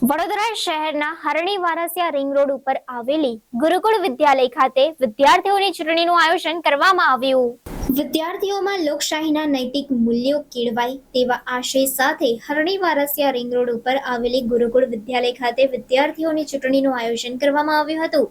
વડોદરા શહેરના હરણી Varasiya ring road ઉપર આવેલી ગુરુકુળ વિદ્યાલય ખાતે વિદ્યાર્થીઓની ચૂંટણીનું આયોજન કરવામાં આવ્યું. વિદ્યાર્થીઓમાં લોકશાહીના નૈતિક મૂલ્યો કેળવાય તેવા આશય સાથે હરણી વારસિયા રિંગ રોડ ઉપર આવેલી ગુરુકુળ વિદ્યાલય ખાતે વિદ્યાર્થીઓની ચૂંટણીનું આયોજન કરવામાં આવ્યું હતું,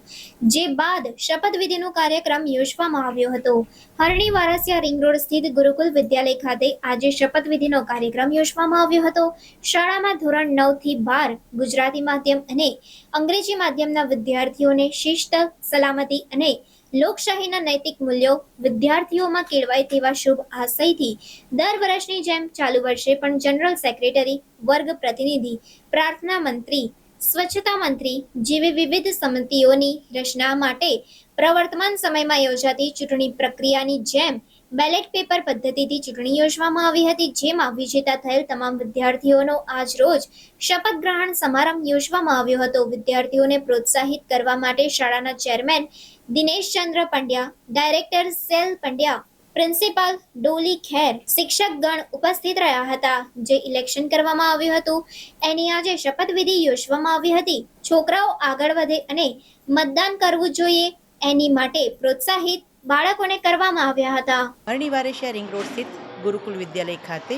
જે બાદ શપથવિધિનો કાર્યક્રમ યોજવામાં આવ્યો હતો. હરણી વારસિયા રિંગ રોડ સ્થિત ગુરુકુલ વિદ્યાલય ખાતે આજે શપથવિધિનો કાર્યક્રમ યોજવામાં આવ્યો હતો. શાળામાં ધોરણ નવથી બાર ગુજરાતી માધ્યમ અને અંગ્રેજી માધ્યમના વિદ્યાર્થીઓને શિસ્ત, સલામતી અને લોકશાહીના નૈતિક મૂલ્યો વિદ્યાર્થીઓમાં કેળવાય તેવા શુભ આશયથી દર વર્ષની જેમ ચાલુ વર્ષે પણ જનરલ સેક્રેટરી, વર્ગ પ્રતિનિધિ, પ્રાર્થના મંત્રી, સ્વચ્છતા મંત્રી જેવી વિવિધ સમિતિઓની રચના માટે પ્રવર્તમાન સમયમાં યોજાતી ચૂંટણી પ્રક્રિયાની જેમ બેલેટ પેપર પદ્ધતિથી ચૂંટણી યોજવામાં આવી હતી, જેમાં વિજેતા થયેલ તમામ વિદ્યાર્થીઓનો આજ રોજ શપથ ગ્રહણ સમારંભ યોજવામાં આવ્યો હતો. વિદ્યાર્થીઓને પ્રોત્સાહિત કરવા માટે શાળાના chairman Dinesh Chandra Pandya, director Sel Pandya, principal Dolly Kher શિક્ષકગણ ઉપસ્થિત રહ્યા હતા, જે ઇલેક્શન કરવામાં આવ્યું હતું. એની આજે શપથવિધિ યોજવામાં આવી હતી. છોકરાઓ આગળ વધે અને મતદાન કરવું જોઈએ, એની માટે પ્રોત્સાહિત બાળકોને કરવામાં આવ્યા હતા. હરણીવારેશિયા રિંગ રોડ સ્થિત ગુરુકુલ વિદ્યાલય ખાતે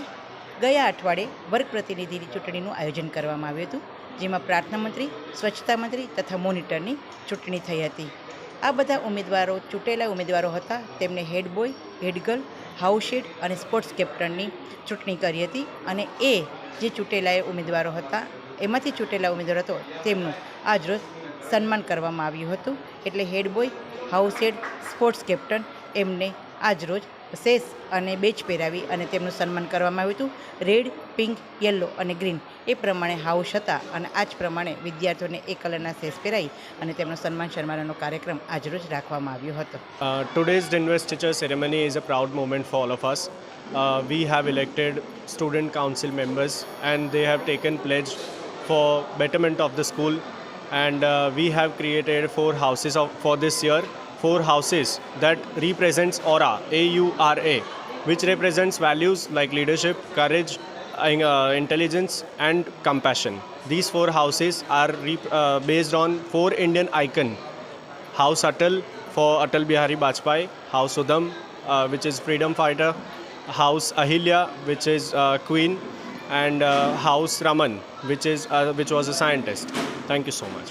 ગયા અઠવાડિયે વર્ગ પ્રતિનિધિની ચૂંટણીનું આયોજન કરવામાં આવ્યું હતું, જેમાં પ્રાર્થના મંત્રી, સ્વચ્છતા મંત્રી તથા મોનિટરની ચૂંટણી થઈ હતી. આ બધા ઉમેદવારો, ચૂંટેલા ઉમેદવારો હતા. તેમને હેડ બોય હેડ ગર્લ હાઉસશેડ અને સ્પોર્ટ્સ કેપ્ટનની ચૂંટણી કરી હતી અને એ જે ચૂંટેલા ઉમેદવારો હતા, એમાંથી ચૂંટેલા ઉમેદવાર હતો, તેમનું આજરોજ સન્માન કરવામાં આવ્યું હતું. એટલે head boy house head sports captain એમને આજરોજ સેસ અને બેચ પહેરાવી અને તેમનું સન્માન કરવામાં આવ્યું હતું. રેડ પિંક યલો અને ગ્રીન એ પ્રમાણે હાઉસ હતા અને આ જ પ્રમાણે વિદ્યાર્થીઓને એ કલરના સેસ પહેરાવી અને તેમનો સન્માન સન્માનનો કાર્યક્રમ આજરોજ રાખવામાં આવ્યો હતો. Today's today's teacher ceremony is a proud moment for of of we Uh, elected student council members and they and taken have for betterment of the school and uh, we have created four houses of, for this year four houses that represents aura a-u-r-a which represents values like leadership courage uh, intelligence and compassion these four houses are re- uh, based on four indian icon House Atal for Atal Bihari Bajpayee, House Udham, uh, which is freedom fighter, House Ahilya, which is uh, queen, and uh, House Raman, which is uh, which was a scientist. Thank you so much.